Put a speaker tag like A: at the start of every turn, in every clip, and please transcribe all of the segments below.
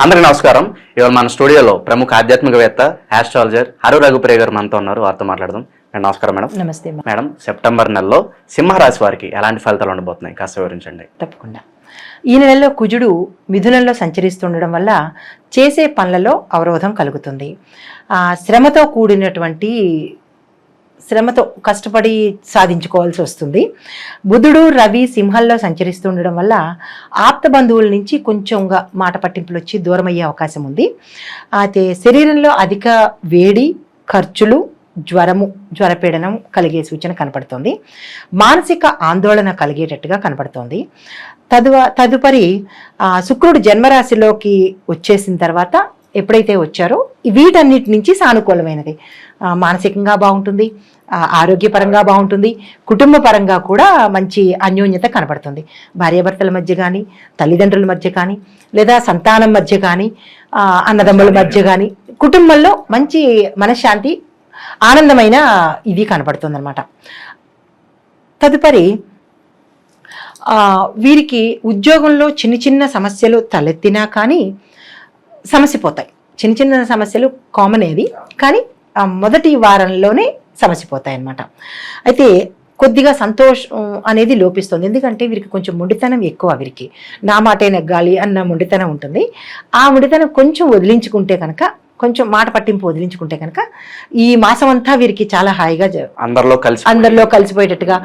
A: అందరికీ నమస్కారం. ఇవాళ మన స్టూడియోలో ప్రముఖ ఆధ్యాత్మికవేత్త ఆస్ట్రాలజర్ హరు రఘుప్రియ గారు మనతో ఉన్నారు. వారితో మాట్లాడదాం. నమస్కారం మేడం.
B: నమస్తే.
A: మేడం సెప్టెంబర్ నెలలో సింహరాశి వారికి ఎలాంటి ఫలితాలు ఉండబోతున్నాయి? కాస్త వివరించండి.
B: తప్పకుండా. ఈ నెలలో కుజుడు మిథునంలో సంచరిస్తుండడం వల్ల చేసే పనులలో అవరోధం కలుగుతుంది. ఆ, శ్రమతో కూడినటువంటి శ్రమతో కష్టపడి సాధించుకోవాల్సి వస్తుంది. బుధుడు రవి సింహంలో సంచరిస్తుండడం వల్ల ఆప్త బంధువుల నుంచి కొంచెంగా మాట పట్టింపులు వచ్చి దూరం అయ్యే అవకాశం ఉంది. అయితే శరీరంలో అధిక వేడి ఖర్చులు జ్వరము జ్వరపీడనం కలిగే సూచన కనపడుతోంది. మానసిక ఆందోళన కలిగేటట్టుగా కనపడుతోంది. తదువ తదుపరి శుక్రుడు జన్మరాశిలోకి వచ్చేసిన తర్వాత ఎప్పుడైతే వచ్చారో వీటన్నిటి నుంచి సానుకూలమైనది. మానసికంగా బాగుంటుంది. ఆరోగ్యపరంగా బాగుంటుంది. కుటుంబ పరంగా కూడా మంచి అన్యోన్యత కనబడుతుంది. భార్యాభర్తల మధ్య కానీ తల్లిదండ్రుల మధ్య కానీ లేదా సంతానం మధ్య కానీ అన్నదమ్ముల మధ్య కానీ కుటుంబంలో మంచి మనశ్శాంతి ఆనందమైన ఇది కనపడుతుంది అనమాట తదుపరి వీరికి ఉద్యోగంలో చిన్న చిన్న సమస్యలు తలెత్తినా కానీ సమస్య పోతాయి. చిన్న చిన్న సమస్యలు కామన్ ఏది కానీ మొదటి వారంలోనే సమస్య పోతాయి అన్నమాట అయితే కొద్దిగా సంతోషం అనేది లోపిస్తుంది. ఎందుకంటే వీరికి కొంచెం మొండితనం ఎక్కువ వీరికి. నా మాటే నెగ్గాలి అన్న మొండితనం ఉంటుంది. ఆ మొండితనం కొంచెం వదిలించుకుంటే కనుక కొంచెం మాట పట్టింపు వదిలించుకుంటే కనుక ఈ మాసం అంతా వీరికి చాలా హాయిగా
A: అందరిలో కలిసి
B: అందరిలో కలిసిపోయేటట్టుగా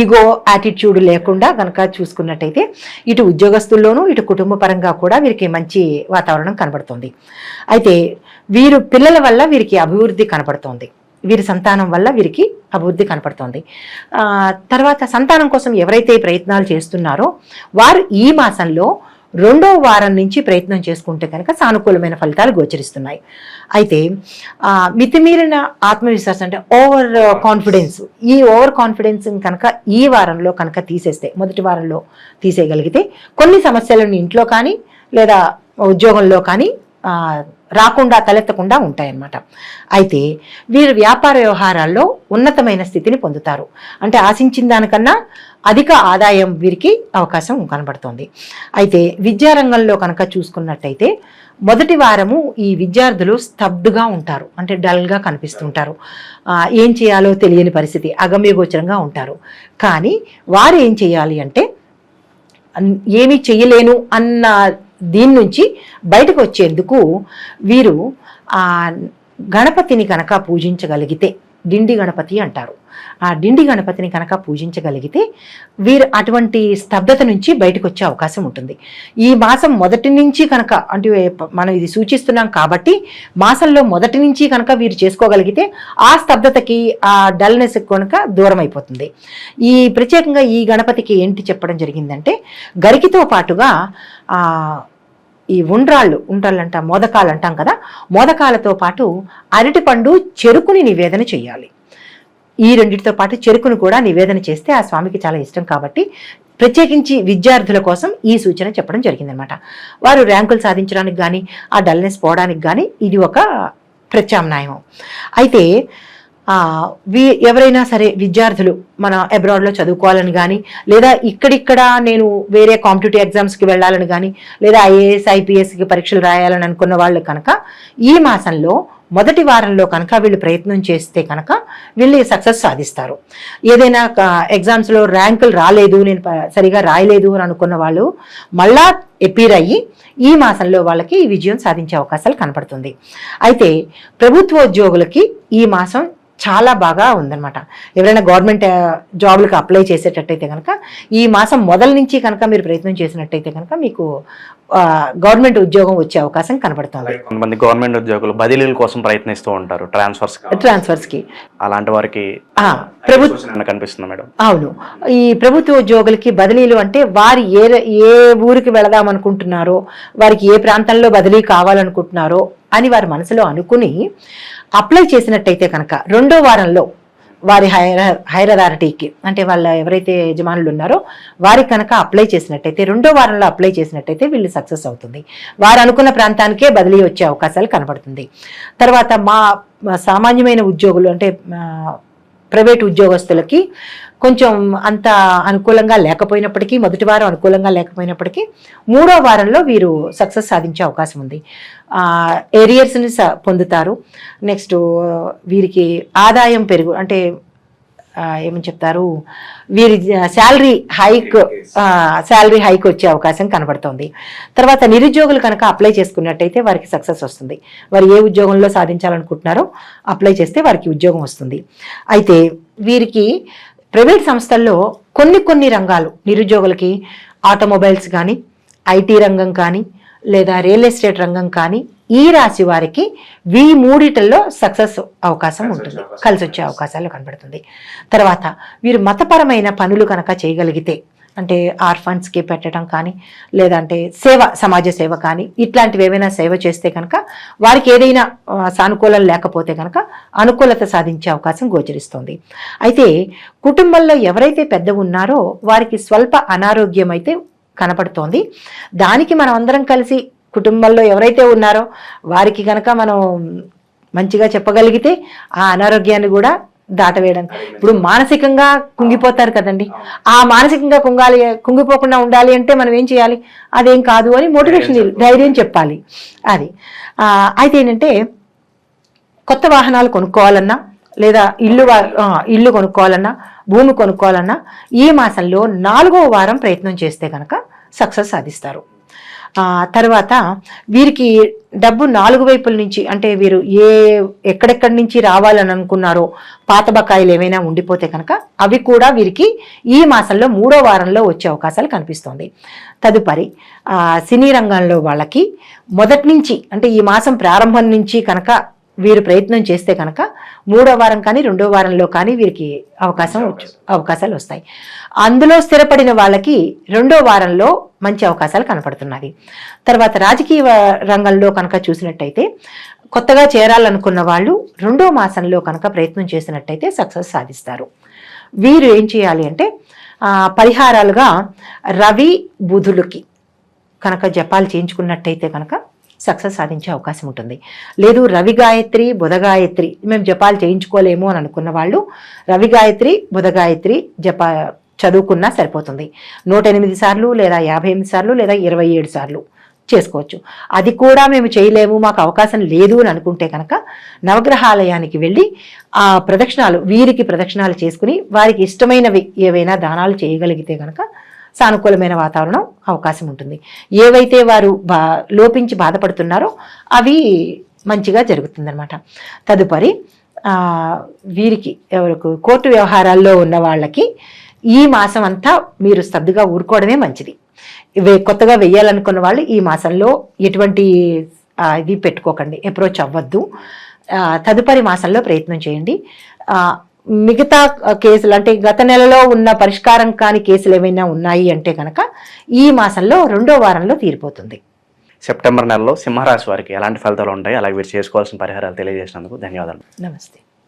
B: ఈగో యాటిట్యూడ్ లేకుండా కనుక చూసుకున్నట్టయితే ఇటు ఉద్యోగస్తుల్లోనూ ఇటు కుటుంబ పరంగా కూడా వీరికి మంచి వాతావరణం కనబడుతుంది. అయితే వీరు పిల్లల వల్ల వీరికి అభివృద్ధి కనపడుతోంది వీరి సంతానం వల్ల వీరికి అభివృద్ధి కనపడుతోంది. తర్వాత సంతానం కోసం ఎవరైతే ప్రయత్నాలు చేస్తున్నారో వారు ఈ మాసంలో రెండో వారం నుంచి ప్రయత్నం చేసుకుంటే కనుక సానుకూలమైన ఫలితాలు గోచరిస్తున్నాయి. అయితే మితిమీరిన ఆత్మవిశ్వాసం అంటే ఓవర్ కాన్ఫిడెన్స్ ఈ ఓవర్ కాన్ఫిడెన్స్ కనుక ఈ వారంలో కనుక తీసేస్తే మొదటి వారంలో తీసేయగలిగితే కొన్ని సమస్యలను ఇంట్లో కానీ లేదా ఉద్యోగంలో కానీ రాకుండా తలెత్తకుండా ఉంటాయన్నమాట. అయితే వీరు వ్యాపార వ్యవహారాల్లో ఉన్నతమైన స్థితిని పొందుతారు. అంటే ఆశించిన దానికన్నా అధిక ఆదాయం వీరికి అవకాశం కనబడుతోంది. అయితే విద్యారంగంలో కనుక చూసుకున్నట్టయితే మొదటి వారము ఈ విద్యార్థులు స్తబ్దుగా ఉంటారు. అంటే డల్గా కనిపిస్తుంటారు. ఏం చేయాలో తెలియని పరిస్థితి అగమ్యగోచరంగా ఉంటారు. కానీ వారు ఏం చేయాలి అంటే ఏమీ చేయలేను అన్న దీని నుంచి బయటకు వచ్చేందుకు వీరు ఆ గణపతిని కనుక పూజించగలిగితే. డిండి గణపతి అంటారు. ఆ డిండి గణపతిని కనుక పూజించగలిగితే వీరు అటువంటి స్తబ్దత నుంచి బయటకు వచ్చే అవకాశం ఉంటుంది. ఈ మాసం మొదటి నుంచి కనుక అంటే మనం ఇది సూచిస్తున్నాం కాబట్టి మాసంలో మొదటి నుంచి కనుక వీరు చేసుకోగలిగితే ఆ స్తబ్దతకి ఆ డల్నెస్ కనుక దూరం అయిపోతుంది. ఈ ప్రత్యేకంగా ఈ గణపతికి ఏంటి చెప్పడం జరిగిందంటే గరికితో పాటుగా ఈ ఉండ్రాళ్ళు ఉండ్రాళ్ళు అంటాం మోదకాలు అంటాం కదా మోదకాలతో పాటు అరటిపండు చెరుకుని నివేదన చేయాలి ఈ రెండింటితో పాటు చెరుకును కూడా నివేదన చేస్తే ఆ స్వామికి చాలా ఇష్టం కాబట్టి ప్రత్యేకించి విద్యార్థుల కోసం ఈ సూచన చెప్పడం జరిగిందనమాట. వారు ర్యాంకులు సాధించడానికి కానీ ఆ డల్నెస్ పోవడానికి కానీ ఇది ఒక ప్రత్యామ్నాయం అయితే ఎవరైనా సరే విద్యార్థులు మన అబ్రాడ్లో చదువుకోవాలని కానీ లేదా ఇక్కడిక్కడ నేను వేరే కాంపిటేటివ్ ఎగ్జామ్స్కి వెళ్ళాలని కానీ లేదా ఐఏఎస్ ఐపీఎస్కి పరీక్షలు రాయాలని అనుకున్న వాళ్ళు కనుక ఈ మాసంలో మొదటి వారంలో కనుక వీళ్ళు ప్రయత్నం చేస్తే కనుక వీళ్ళు సక్సెస్ సాధిస్తారు. ఏదైనా ఎగ్జామ్స్లో ర్యాంకులు రాలేదు నేను సరిగా రాయలేదు అని అనుకున్న వాళ్ళు మళ్ళా ఎపీర్ అయ్యి ఈ మాసంలో వాళ్ళకి ఈ విజయం సాధించే అవకాశాలు కనపడుతుంది. అయితే ప్రభుత్వ ఉద్యోగులకి ఈ మాసం చాలా బాగా ఉందన్నమాట. ఎవరైనా గవర్నమెంట్ జాబులకు అప్లై చేసేటట్టయితే కనుక ఈ మాసం మొదల నుంచి కనుక మీరు ప్రయత్నం చేసినట్టయితే కనుక మీకు గవర్నమెంట్ ఉద్యోగం వచ్చే అవకాశం కనబడుతుంది.
A: కొంతమంది గవర్నమెంట్ ఉద్యోగులు బదిలీల కోసం ప్రయత్నిస్తూ ఉంటారు. ట్రాన్స్ఫర్స్
B: ట్రాన్స్ఫర్స్కి
A: అలాంటి వారికి
B: ఆ, ప్రభు
A: సూచన కనిపిస్తుంది మేడం?
B: అవును. ఈ ప్రభుత్వ ఉద్యోగులకి బదిలీలు అంటే వారు ఏ ఏ ఊరికి వెళదాం అనుకుంటున్నారో వారికి ఏ ప్రాంతంలో బదిలీ కావాలనుకుంటున్నారో అని వారి మనసులో అనుకుని అప్లై చేసినట్టయితే కనుక రెండో వారంలో వారి హైర హైర్ అథారిటీకి అంటే వాళ్ళ ఎవరైతే యజమానులు ఉన్నారో వారికి కనుక అప్లై చేసినట్టయితే రెండో వారంలో అప్లై చేసినట్టయితే వీళ్ళు సక్సెస్ అవుతుంది. వారు అనుకున్న ప్రాంతానికే బదిలీ వచ్చే అవకాశాలు కనబడుతుంది. తర్వాత మా సామాన్యమైన ఉద్యోగులు అంటే ప్రైవేట్ ఉద్యోగస్తులకి కొంచెం అంత అనుకూలంగా లేకపోయినప్పటికీ మొదటి వారం అనుకూలంగా లేకపోయినప్పటికీ మూడో వారంలో వీరు సక్సెస్ సాధించే అవకాశం ఉంది. ఏరియర్స్ని పొందుతారు. నెక్స్ట్ వీరికి ఆదాయం పెరుగు అంటే ఏమని చెప్తారు? వీరి శాలరీ హైక్ శాలరీ హైక్ వచ్చే అవకాశం కనబడుతోంది. తర్వాత నిరుద్యోగులు కనుక అప్లై చేసుకున్నట్టయితే వారికి సక్సెస్ వస్తుంది. వారు ఏ ఉద్యోగంలో సాధించాలనుకుంటున్నారో అప్లై చేస్తే వారికి ఉద్యోగం వస్తుంది. అయితే వీరికి ప్రైవేట్ సంస్థల్లో కొన్ని కొన్ని రంగాలు నిరుద్యోగులకి ఆటోమొబైల్స్ కానీ ఐటీ రంగం కానీ లేదా రియల్ ఎస్టేట్ రంగం కానీ ఈ రాశి వారికి వీ మూడిటల్లో సక్సెస్ అవకాశం ఉంటుంది. కలిసి వచ్చే అవకాశాలు కనబడుతుంది. తర్వాత వీరు మతపరమైన పనులు కనుక చేయగలిగితే అంటే ఆర్ఫన్స్కి పెట్టడం కానీ లేదంటే సేవ సమాజ సేవ కానీ ఇట్లాంటివి ఏవైనా సేవ చేస్తే కనుక వారికి ఏదైనా సానుకూలం లేకపోతే కనుక అనుకూలత సాధించే అవకాశం గోచరిస్తుంది. అయితే కుటుంబంలో ఎవరైతే పెద్ద ఉన్నారో వారికి స్వల్ప అనారోగ్యం అయితే కనపడుతోంది. దానికి మనం అందరం కలిసి కుటుంబంలో ఎవరైతే ఉన్నారో వారికి కనుక మనం మంచిగా చెప్పగలిగితే ఆ అనారోగ్యాన్ని కూడా దాటవేయడం. ఇప్పుడు మానసికంగా కుంగిపోతారు కదండి. ఆ మానసికంగా కుంగాలి కుంగిపోకుండా ఉండాలి అంటే మనం ఏం చేయాలి? అదేం కాదు అని మోటివేషన్ ధైర్యం చెప్పాలి. అది. అయితే ఏంటంటే కొత్త వాహనాలు కొనుక్కోవాలన్నా లేదా ఇల్లు ఇల్లు కొనుక్కోవాలన్నా భూమి కొనుక్కోవాలన్నా ఈ మాసంలో నాలుగో వారం ప్రయత్నం చేస్తే కనుక సక్సెస్ సాధిస్తారు. తర్వాత వీరికి డబ్బు నాలుగు వైపుల నుంచి అంటే వీరు ఏ ఎక్కడెక్కడి నుంచి రావాలని అనుకున్నారో పాత బకాయిలు ఏమైనా ఉండిపోతే కనుక అవి కూడా వీరికి ఈ మాసంలో మూడో వారంలో వచ్చే అవకాశాలు కనిపిస్తోంది. తదుపరి సినీ రంగంలో వాళ్ళకి మొదటి నుంచి అంటే ఈ మాసం ప్రారంభం నుంచి కనుక వీరు ప్రయత్నం చేస్తే కనుక మూడో వారం కానీ రెండో వారంలో కానీ వీరికి అవకాశం అవకాశాలు వస్తాయి. అందులో స్థిరపడిన వాళ్ళకి రెండో వారంలో మంచి అవకాశాలు కనపడుతున్నాయి తర్వాత రాజకీయ రంగంలో కనుక చూసినట్టయితే కొత్తగా చేరాలనుకున్న వాళ్ళు రెండో మాసంలో కనుక ప్రయత్నం చేసినట్టయితే సక్సెస్ సాధిస్తారు. వీరు ఏం చేయాలి అంటే పరిహారాలుగా రవి బుధులకి కనుక జపాలు చేయించుకున్నట్టయితే కనుక సక్సెస్ సాధించే అవకాశం ఉంటుంది. లేదు రవి గాయత్రి బుధ గాయత్రి మేము జపాలు చేయించుకోలేము అని అనుకున్న వాళ్ళు రవి గాయత్రి బుధ గాయత్రి జప చదువుకున్నా సరిపోతుంది. నూట ఎనిమిది సార్లు లేదా యాభై ఎనిమిది సార్లు లేదా ఇరవై ఏడు సార్లు చేసుకోవచ్చు. అది కూడా మేము చేయలేము మాకు అవకాశం లేదు అని అనుకుంటే కనుక నవగ్రహాలయానికి వెళ్ళి ఆ ప్రదక్షిణాలు వీరికి ప్రదక్షిణాలు చేసుకుని వారికి ఇష్టమైనవి ఏవైనా దానాలు చేయగలిగితే కనుక సానుకూలమైన వాతావరణం అవకాశం ఉంటుంది. ఏవైతే వారు బా లోపించి బాధపడుతున్నారో అవి మంచిగా జరుగుతుందనమాట తదుపరి వీరికి ఎవరికి కోర్టు వ్యవహారాల్లో ఉన్న వాళ్ళకి ఈ మాసం అంతా మీరు స్తబ్దుగా ఊరుకోవడమే మంచిది. కొత్తగా వెయ్యాలనుకున్న వాళ్ళు ఈ మాసంలో ఎటువంటి ఇది పెట్టుకోకండి. అప్రోచ్ అవ్వద్దు. తదుపరి మాసంలో ప్రయత్నం చేయండి. మిగతా కేసులు అంటే గత నెలలో ఉన్న పరిష్కారం కాని కేసులు ఏమైనా ఉన్నాయి అంటే కనుక ఈ మాసంలో రెండో వారంలో తీరిపోతుంది.
A: సెప్టెంబర్ నెలలో సింహరాశి వారికి ఎలాంటి ఫలితాలు ఉంటాయి? అలాగే వీరు చేసుకోవాల్సిన పరిహారాలు తెలియజేసినందుకు ధన్యవాదాలు.
B: నమస్తే.